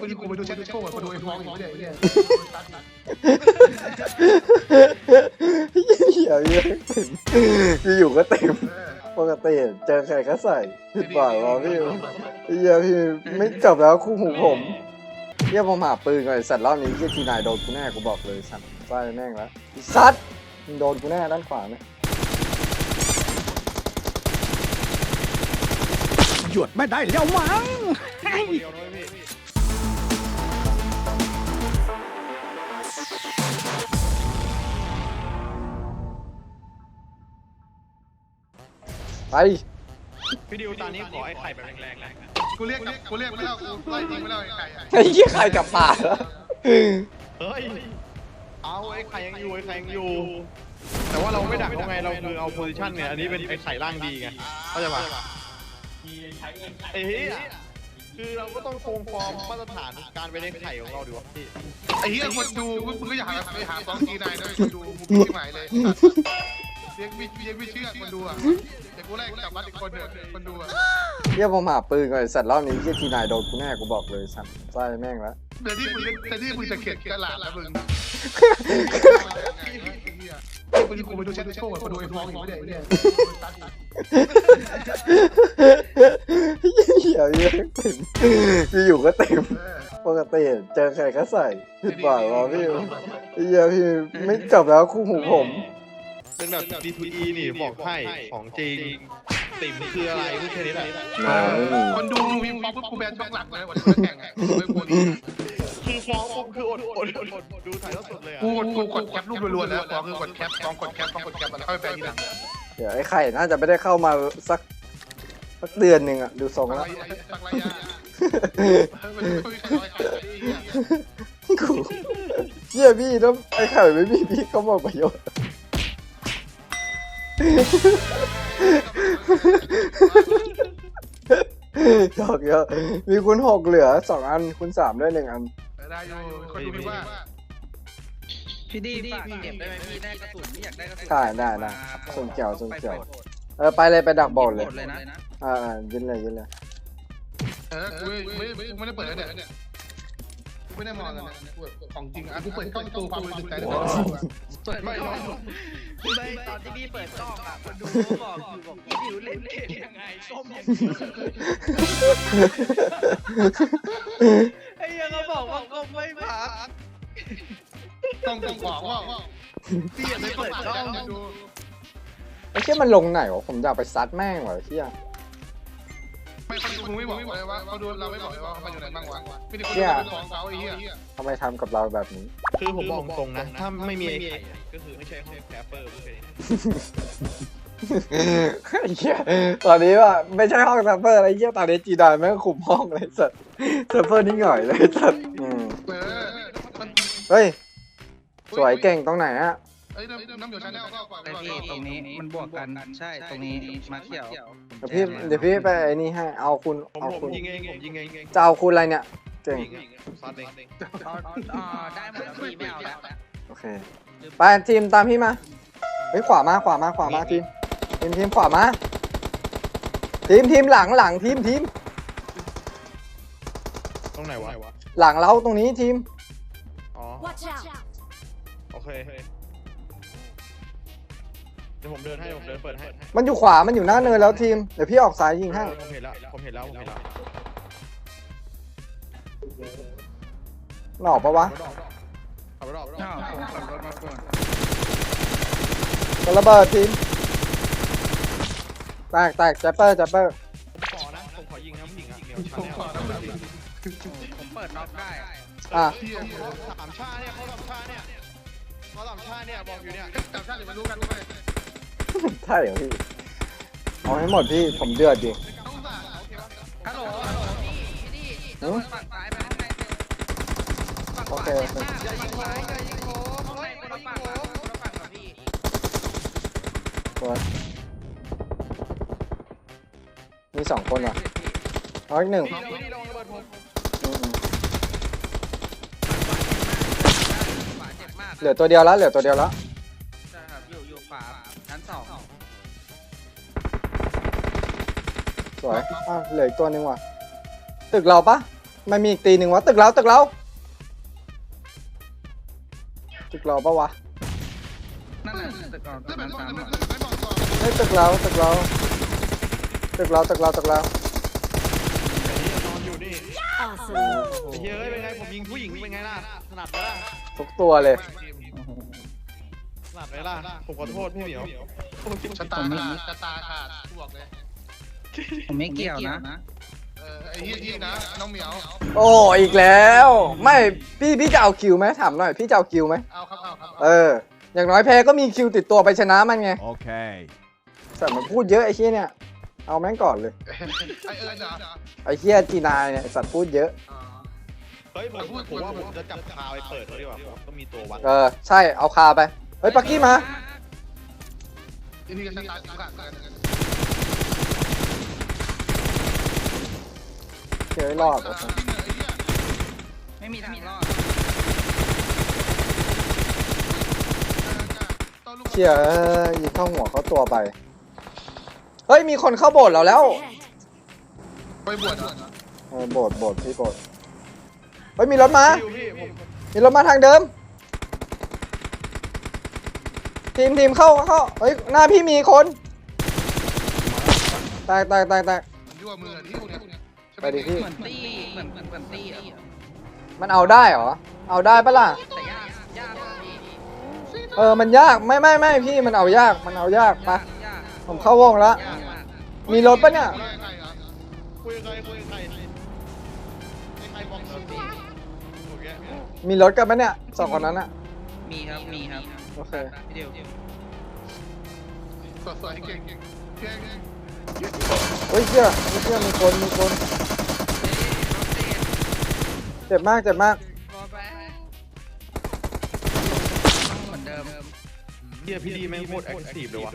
ไปดูกูไปดูแชทโชว์กูดูไอ้ฟ้องอยู่เนี่ยเนี่ยเหี้ยเหี้ยอยู่ก็เต็มปกติเจอใครก็ใส่ผิดหวังวะพี่เหี้ยพี่ไม่จบแล้วคู่หูผมเหี้ยผมหาปืนก่อนไอ้สัตว์รอบนี้เหี้ยทีนายโดนกูแน่กูบอกเลยสัตว์ใส่แม่งแล้วไอ้สัตว์มึงโดนกูแน่ด้านขวาเนี่ยหยุดไม่ได้แล้วมั้งเฮ้ย ไปพี่ดิวตอนนี้ขอไอ้ไข่แบบแรงๆนะกูเรียกกูเรียกไม่เล่ากูไล่ยิงไม่เล่าไอ้ไก่อะไอ้เหี้ยใครกลับป่าแล้วเฮ้ย เอาไอ้ไข่ยังอยู่ไอ้ไข่ยังอยู่ แต่ว่าเราไม่ดักเขาไงเราคือเอาโพซิชันเนี่ยอันนี้เป็นไอ้ไข่ร่างดีไงเข้าใจปะไอ้เหี้ยคือเราก็ต้องคงฟอร์มมาตรฐานการเป็นไอ้ไข่ของเราดีวะพี่ไอ้เหี้ยคนดูมึงก็อย่าหาไปหาฟ้องทีนายด้วยคนดูมึงที่หมายเลย เรียกไม่เรียกไม่เชื่อคนดูอะแต่กูไล่กลับมาอีกคนเดียวคนดูอะเหี้ยผมหาปืนก่อนไอ้สัตว์รอบนี้เหี้ยทีนายโดนกูแน่กูบอกเลยสัตว์ใส่แม่งแล้วเดี๋ยวที่มึงแต่ที่มึงจะเข็ดกระหลาดแล้วมึงไปดูกูไปดูแชทโชว์กูดูไอ้ฟ้องอยู่เนี่ยเนี่ยเหี้ยเหี้ยอยู่ๆก็เต็มปกติเจอใครก็ใส่ผิดหวังวะพี่เหี้ยพี่ไม่จบแล้วคู่หูผม เป็นแบบ D2E นี่บอกให้ของจริง ติ่มคืออะไรพูดแค่นี้แหละคนดูมีฟ้องปุ๊บกูแบนช่องหลักเลยวันนี้แข่งไงไม่ควรคือฟ้องปุ๊บคืออดอดอดอดดูถ่ายทอดสดเลยอะกูกดกูกดแคปรูปรัวๆแล้วฟ้องคือกดแคปฟ้องกดแคปฟ้องกดแคปแล้วค่อยแปลทีหลังเดี๋ยวไอ้ไข่น่าจะไม่ได้เข้ามาสักสักเดือนหนึ่งอะดูทรงสักแล้วระยะสักระยะมันไม่ค่อยร้อยใครกูเหี้ยพี่แล้วไอ้ไข่ไม่มีพี่เขาบอกประโยชน์ หยอกเยอะมีคุณหกเหลือสองอันคุณสามด้วยหนึ่งอัน ได้อยู่คนดูมีว่าพี่ดีฝากเก็บได้ไหมพี่ได้กระสุนพี่อยากได้กระสุนได้ได้ได้ส่วนเกี่ยวส่วนเกี่ยวเออไปเลยไปดักบอลเลยหมดเลยนะอ่าอ่ายินเลยยินเลยเออกูไม่ไม่ได้เปิดแล้วเนี่ย ไม่ได้มองเลยของจริงอะกูเปิดกล้องตัวความรู้สึกใจเลยเปิดไม่ได้พี่ไม่ตอนที่พี่เปิดกล้องอะคนดูบอกอยู่บอกพี่ดิวเล่นเกมยังไงส้มยังไงไอ้ยังก็บอกว่าก็ไม่พักกล้องตัวของว่าพี่ยังไม่เปิดกล้องดูไอ้เชี่ยมันลงไหนวะผมอยากไปซัดแม่งว่ะไอ้เชี่ย ไม่เขาดูมึงไม่บอกเลยว่าเขาดูเราไม่บอกเลยว่าเขาอยู่ไหนบ้างวะไม่ได้คนดูเป็นของเขาไอ้เหี้ยทำไมทำกับเราแบบนี้ คือผมบอกตรงนะ ถ้าไม่มีไอ้ไข่ก็คือไม่ใช่ห้องแคปเปอร์พูดแค่นี้ไอ้เหี้ยตอนนี้ว่าไม่ใช่ห้องซัพเฟอร์อะไรเหี้ยตอนนี้จีดานแม่งคุมห้องเลยสัตว์ซัพเฟอร์นี่หน่อยเลยสัตว์เฮ้ย สวยเก่งตรงไหนอะ อ้ยน้ำน้ำเดี๋ยวชาแนลก็ฝากไอ้พี่ตรงนี้มันบวกกันใช่ตรงนี้มาเขียวเดี๋ยวพี่เดี๋ยวพี่ไปไอ้นี่ให้เอาคุณผมเอาผคุมณยิงเองผมยิงเองจะเอาคุณอะไรเนี่ยเก่งยิงเองซัดเองอ๋อได้หมดแล้วพี่ไม่เอาแล้วโอเคไปทีมตามพี่มาเฮ้ยขวามาขวามาขวามาทีมทีมทีมขวามาทีมทีมหลังหลังทีมทีมตรงไหนวะหลังเราตรงนี้ทีมอ๋อ Watch out! โอเค เดี๋ยวผมเดินให้ผมเดินเปิดให้มันอยู่ขวา มันอยู่หน้าเนินแล้วทีม เดี๋ยวพี่ออกซ้ายยิงให้ผมเห็นแล้วผมเห็นแล้วผมเห็นแล้วหนอกปะวะขับรถออกขับรถออกอ้าวผมขับรถมาก่อนจะระเบิดทีม แตกแตกแจปเปอร์แจปเปอร์ผมขอนะผมขอยิงนะผู้หญิงอะเดี๋ยวชาผมแนลขอน้ำแบบนี้ผมเปิดน็อกได้อะอะที่สามชาเนี่ยเขาสามชาเนี่ยเขาสามชาเนี่ยบอกอยู่เนี่ย จับชาติเดี๋ยวมารู้กันรู้ไหม ใช่เหรอพี่ เอาให้หมดพี่ ผมเดือดดิต้องสั่งโอเคปะฮัลโหลฮัลโหลพี่พี่ดีเดินฝั่งซ้ายไปข้างในเจอฝั่งขโอวาเคเจ็โอบเคมากอย่ายิงซ้ายอย่ายิงโค้งข้างในคนละฝั่งอะคนละฝั่งกับพี่สวยมีสองคนว่ะเอาอีกหนึ่งพี่เราพี่ลองระเบิดผมอืมขวาเจ็บมากๆเหลือตัวเดียวแล้วเหลือตัวเดียวแล้ว สวยอะเหลืออีกตัวหนึ่งว่ะ ตึกเราปะมันมีอีกตีหนึ่งวะ ตึกเรา ตึกเรา ตึกเราปะวะนั่นแหละแต่ก่อนแล้วมัแบบนว่าสามแล้วอะแบบไม่บอกต่อเฮ้ยตึกเรา ตึกเรา ตึกเรา ตึกเรา ตึกเราไอ้เหี้ยนอนอยู่นี่ Awesome. ไอ้เหี้ยเอ้ยเป็นไงผมยิงผู้หญิงเป็นไงล่ะถนัดไหมล่ะทุกตัวเลย ถนัดไหมล่ะผมขอโทษพี่เหมียวชะตาขาดชะตาขาดบวกเลย ผมไม่เกี่ยวนะ เออไอ้เฮียที่นะน้องเหมียวโอ้อีกแล้ว ไม่พี่พี่จะเอาคิวไหมถามหน่อยพี่จะเอาคิวไหมเอาครับเอาครับเออ อย่างน้อยแพ้ก็มีคิวติดตัวไปชนะมันไง Okay. แต่มันพูดเยอะไอ้เชี่ยเนี่ย เอาแม่งก่อนเลย ไอเอิญเหรอไอ้เชี่ยจีนายเนี่ยไอ้สัตว์พูดเยอะ อ๋อ เฮ้ยผมผมว่าผมจะจับคาไปเปิดแล้วดีกว่าผมต้องมีตัววัดเออ ใช่เอาคาไป เฮ้ยปักกี้มาที่นี่ก็ชะตาสิบขาดเหมือนกัน เฮ้ยรอดเออจริงเหรอไอ้เหี้ยไม่มีทางรอดต้นลูกเชี่ยเอ้ยยิงเข้าหัวเข้าตัวไป เฮ้ย มีคนเข้าโบสถ์เราแล้ว Ahead. ไปบวชเหรอเออโบสถ์โบสถ์พี่โบสถ์เฮ้ย มีรถมาพี่พี่ผมมีรถมาทางเดิม ทีมทีมเข้าเข้าเฮ้ย หน้าพี่มีคน แตกแตกแตกแตกมันยั่วมือที่พวกเนี้ยใช่หม ไปดิพี่ เหมือนตี้เหมือนเหมือนเหมือนตี้อะมันเอาได้เหรอ เอาได้ปะล่ะ แต่ยากยากมากพี่เออ มันยาก ไม่ไม่ไม่พี่ มันเอายาก มันเอายากไปยากยากผมเข้าวงแล้วยากมากมีรถปะเนี่ยได้ใครเหรอคุยกับใครคุยกับใครไอ้ใครบอกสุดโอเคมีรถกันปะเนี่ยสองคนนั้นอะมีครับมีครับโอเค พี่เดียว สดสวยเก่งเก่งเก่ง เฮ้ยเชื่อเฮ้ยเชื่อมีคนมีคนเจ็บมากเจ็บมากรอแป๊บเหมือนเดิมเฮียพี่ดีแม่งโคตรแอคทีฟเลยวะ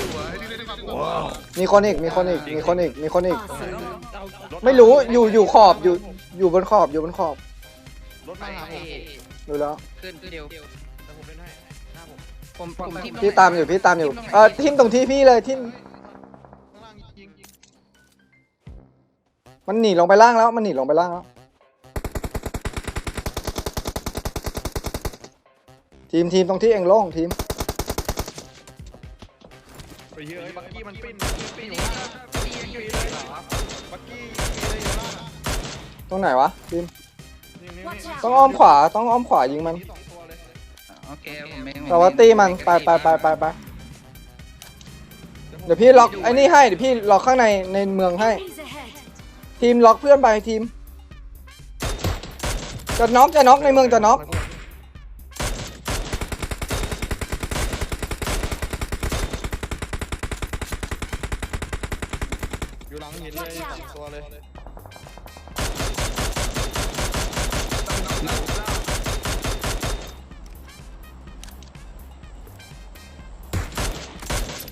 ดูอะไอ้ที่ได้ได้ความกลัวมีคนอีกมีคนอีกมีคนอีกมีคนอีก Awesome. ไม่รู้อยู่อยู่ขอบอยู่อยู่บนขอบอยู่บนขอบรถไปมาหาผมดูแล้วขึ้นพี่เดียวแต่ผมเล่นให้หน้าผมผมผมทิพี่ตามอยู่พี่ตามอยู่เออทิมตรงที่พี่เลยทิม มันหนีลงไปล่างแล้ว มันหนีลงไปล่างแล้ว ทีมทีมตรงที่เองโล่งทีม ไปเฮียเอ้ยบักกี้มันปิ้นปิ้นพี่อยู่ดีข้างหน้าพี่ยังอยู่เลยเหรอบักกี้เลยอยู่ข้างหน้าตรงไหนวะทีม นี่นี่ Watch นี่ out. ต้องอ้อมขวา ต้องอ้อมขวายิงมัน สองตัวเลยโอเคผมไม่แต่ว่าตีมันไปไปไปไปไปเดี๋ยวพี่ล็อกไอ้นี่ให้ เดี๋ยวพี่ล็อกข้างในในเมืองให้ Enemies ahead. ทีมล็อกเพื่อนไปทีมจะน็อกจะน็อกในเมืองจะน็อกอยู่หลังหินเลยสองตัวเลย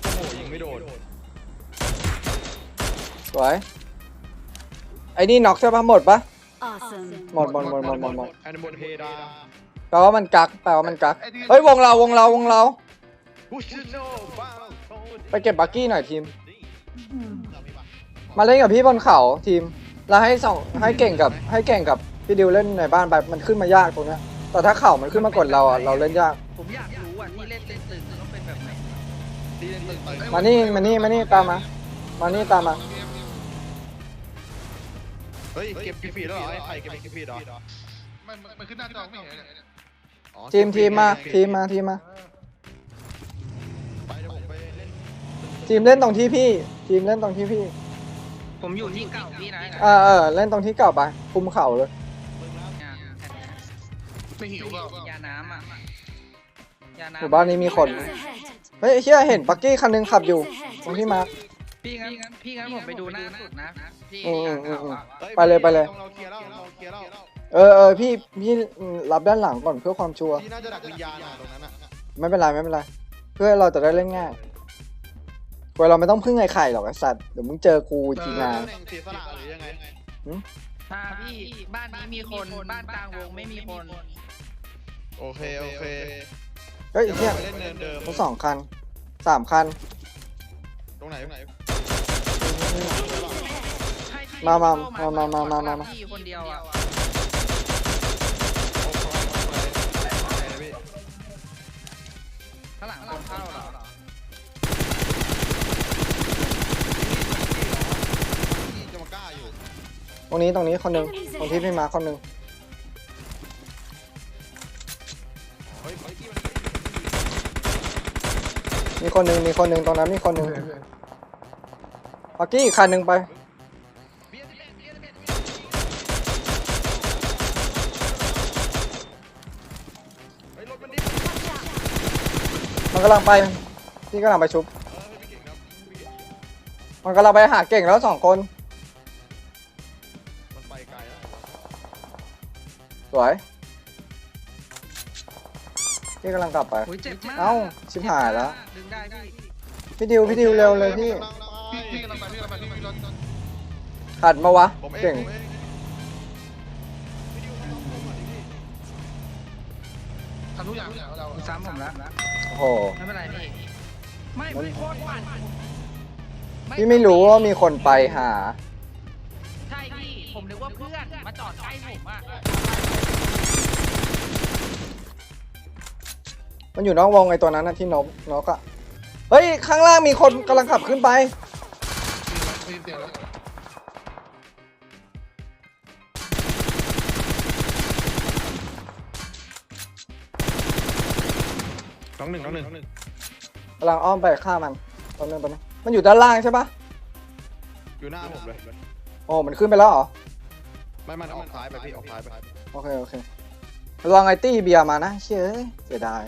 โอ้โหยิงไม่โดนสวย ไอ้นี่น็อกใช่ปะหมดปะ Awesome. หมดหมดหมดหมดหมดหมดแอนิมอลเฮดาแปลว่ามันกักแปลว่ามันกักเฮ้ยวงเราวงเราวงเราบูชิโน่บ้าไปเก็บบักกี้หน่อยทีม มาเล่นกับพี่บนเขาทีม แล้วให้สองให้เก่งกับให้เก่งกับพี่ดิวเล่นในบ้านไปมันขึ้นมายากตรงเนี้ย แต่ถ้าเข่ามันขึ้นมากดเราอะเราเล่นยาก ผมอยากรู้อะที่เล่นเล่นตึกต้องเป็นแบบไหนดีเล่นตึกมานี่มานี่มานี่ตามมา มานี่ตามมา เฮ้ยเก็บกิฟฟี่แล้วเหรอไอ้ไข่เก็บกิฟฟี่เหรอมันมันมันขึ้นหน้าจอไม่เห็นเลยเนี่ยอ๋อทีมทีมมาทีมมาทีมมาไปเดี๋ยวผมไปเล่นทีมเล่นตรงที่พี่ ทีมเล่นตรงที่พี่ ผมอยู่ที่เก่าพี่นะเออเออเล่นตรงที่เก่าไปคุมเข่าเลยไม่หิวเปล่ายาน้ำอะยาหน้ำมู่บ้านนี้มีคน Enemies ahead. เฮ้ยไอ้เชี่ยเห็นปักกี้คันหนึงขับอยู่ตรงที่มาร์ค พี่งั้นพี่งั้นผมไปดูหน้าสุดนะพี่อืมอ่านอืมข่าวอืมอะฮ้ไปเลยไปเลย เราเคลียร์แล้วเราเคลียร์แล้วเออเออพี่พี่รับด้านหลังก่อนเพื่อความชัวร์พี่น่าจะดักวิญญาณอะตรงนั้นอะไม่เป็นไรไม่เป็นไรเพื่อเราจะได้เล่นง่ายกลัวเราไม่ต้องพึ่งไอ้ไข่หรอกไอ้สัตว์เดี๋ยวมึงเจอกูจีนาตำแหน่งเสียสละหรือยังไงถ้าพี่บ้านนี้มีคนบ้านกลางวงไม่มีคนโอเคโอเคเฮ้ยเดี๋ยวเฮียไปเล่นเนินเดิมทั้งสองคันสามคันตรงไหนตรงไหนใช่พี่ มามามามามามามามาพี่คนเดียวอะข้างหลังคนเข้าเหรอที่จะมากล้าอยู่ตรงนี้ตรงนี้คนหนึ่งตรงที่พี่มาคนหนึ่งเฮ้ยเฮ้ยที่มันมีคนหนึ่งมีคนหนึ่งตรงนั้นมีคนหนึ่งปักกี้อีกคันหนึ่งไป มันกำลังไป พี่กำลังไปชุบเออพี่เก่งครับพี่เก่งมันกำลังไปหาเก่งแล้วสองคน มันไปไกลแล้วสวย พี่กำลังกลับไปโอ้ยเจ็บมากเอ้าชิบหายแล้ว ดึงได้พี่พี่ดิวพี่ดิวเร็วเลยพี่พี่พี่กำลังไปพี่กำลังไปพี่รถขัดมาวะ ผมเอเก่งงผมเอง ทำทุกอย่างเราซ้ำผมแล้วโอ้โห ไม่เป็นไรพี่ไม่ไม่โคตรปั่นพี่ไม่รู้ว่ามีคนไปหา ใช่พี่ผมนึกว่าเพื่อนมาจอดใกล้ผมอะมันอยู่นอกวงไอ้ตัวนั้นนะที่นกนกอะเฮ้ย ข้างล่างมีคนกำลังขับขึ้นไปพี่เสียแล้ว น้องหนึ่งน้องหนึ่งกำลังอ้อมไปฆ่ามันตอนนึงตอนนึงมันอยู่ด้านล่างใช่ปะอยู่หน้าผมเลยโอ้มันขึ้นไปแล้วเหรอ ไม่มันออกซ้ายไปพี่ออกซ้ายไปโอเค โอเคระวังไอ้ตี้เบียร์มานะเชื่ยเสียดาย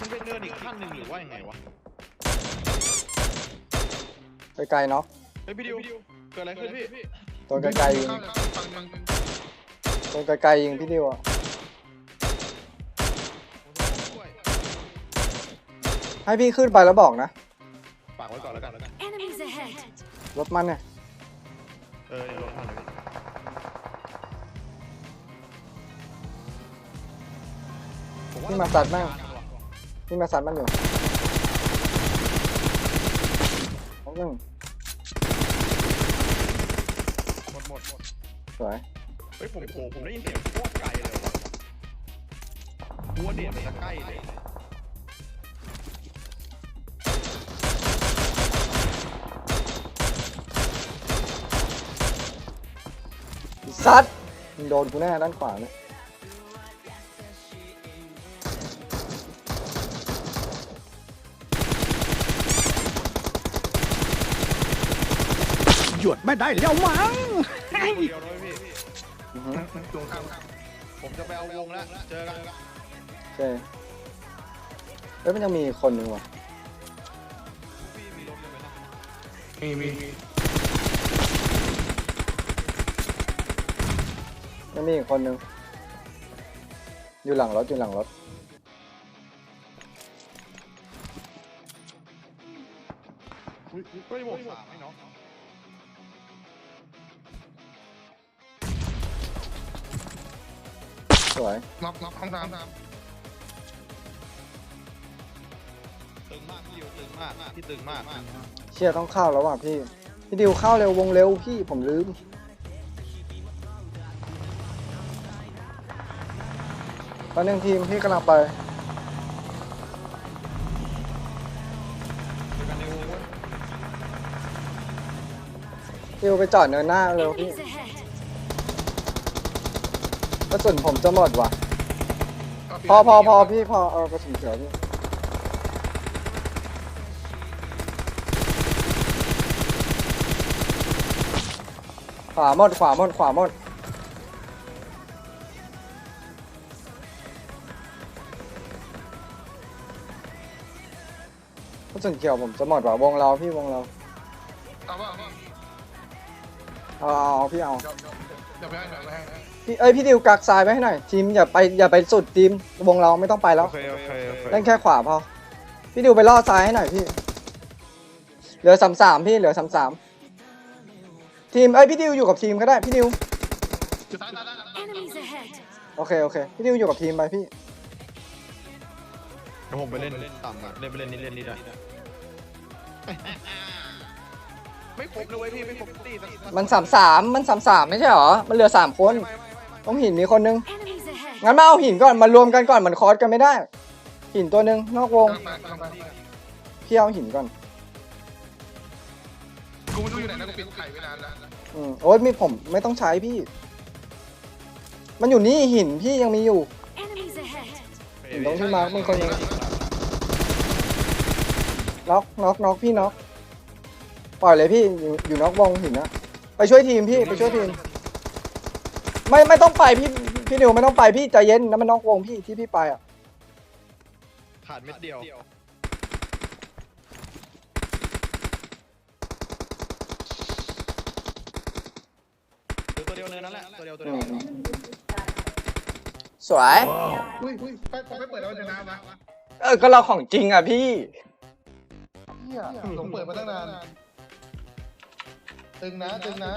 มันเป็นเนินอีกขั้นหนึ่งหรือว่ายังไงวะไปไกลเนาะ เฮ้ยพี่ดิวเกิดอะไรขึ้นพี่ ตัวไกลๆยิงเข้าแล้วฝั่งนึงตัวไกลๆยิงพี่ดิวอะให้พี่ขึ้นไปแล้วบอกนะฝากไว้ก่อนแล้วกัน Enemies ahead. รถมันเนี่ยเออรถพันเลยพี่มาสัตว์แม่งพี่มาสัตว์มันอยู่น้องหนึ่ง ห มดหมดหมดสวยเฮ้ยผมโอ้ผมได้ยินเสียงโคตรไกลเลยว่ะหัวเดียดมันจะใกล้เลยซัดมึงโดนกูแน่ด้านขวาเนี่ยหยุดไม่ได้แล้วมั้งคน เดียวเลยพี่อือฮึตรงข้ามผมจะไปเอาวงแล้วเจอกันโอเคเอ้ยมันยังมีอีกคนหนึ่งว่ะพี่มีรถเลยไหมนะมีมียังมีอีกคนหนึ่งอยู่หลังรถอยู่หลังรถอุ้ยเฮ้ยหมวกสามให้น้อง วยน็อกน็อกห้องน้ำตึงมากพี่ดิวตึงมากพี่ตึงมากเชี่ยต้องเข้าแล้วว่ะพี่พี่ดิวเข้าเร็ววงเร็วพี่ผมลืมตอนหนึ่งทีมพี่กำลังไปเจอกันในวงเว้ยดิวไปจอดเนินหน้าเร็วพี่ Enemies ahead. กระสุนผมจะหมดว่ะ พอพอพอพี่พอเออกระสุนเขียวพี่ขวาหมดขวาหมดขวาหมดกระสุนเขียวผมจะหมดว่ะวงเราพี่วงเราเอาว่าเอาเอาเอาพี่เอา เดี๋ยวไปให้เดี๋ยวไปให้ พี่เอ้ยพี่ดิวกักซ้ายไว้ให้หน่อยทีมอย่าไปอย่าไปสุดทีมวงเราไม่ต้องไปแล้ว โอเคโอเคโอเคเล่นแค่ขวาพอ พี่ดิวไปล่อซ้ายให้หน่อยพี่ เหลือสามสามพี่เหลือสามสามทีมเอ้ยพี่ดิวอยู่กับทีมก็ได้พี่ดิวจะตายตายตาย Enemies ahead. โอเคโอเคพี่ดิวอยู่กับทีมไปพี่ดี๋ยวผมไปเล่นต่ำอะเล่นไปเล่นนี่เล่นนี่ได้ไม่ครบเลยเว้ยพี่ไม่ครบตีสักมันสามสามมันสามสามไม่ใช่หรอ มันเหลือสามคน ต้องหินมีคนนึง Enemies ahead. งั้นมาเอาหินก่อนมารวมกันก่อนมันคอร์สกันไม่ได้ หินตัวหนึ่งนอกวงกำลังมากำลังมาพี่พี่เอาหินก่อนกูไม่รู้อยู่ไหนนะกูปิดไข่ไว้นานแล้วอืมโอ๊ยมีผมไม่ต้องใช้พี่ มันอยู่นี่หินพี่ยังมีอยู่ Enemies ahead. หินตรงที่มาร์คมีคนนึงน็อกน็อกน็อกพี่น็อกปล่อยเลยพี่อยู่อยู่นอกวงหินนะไปช่วยทีมพี่ไปช่วยทีม ไม่ไม่ต้องไปพี่พี่นิวไม่ต้องไปพี่ใจเย็นนะมันนอกวงพี่ที่พี่ไปอะขาดเม็ดเดียว ตัวเดียวเลยนั่นแหละตัวเดียวตัวอืเดียวมสวยอุ้ยอุ้ยไปผมไม่เปิดแล้วมันชนะนะเออก็เราของจริงอะพี่เฮียหลงเปิดมาตั้งนานตึงนะตึงนะ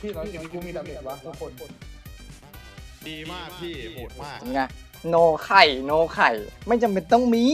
พี่เราอย่างนี้กูมีดาเมจวะทุกคนดีมากพี่โหดมาก ไงโนไข่ โนไข่ ไม่จำเป็นต้องมี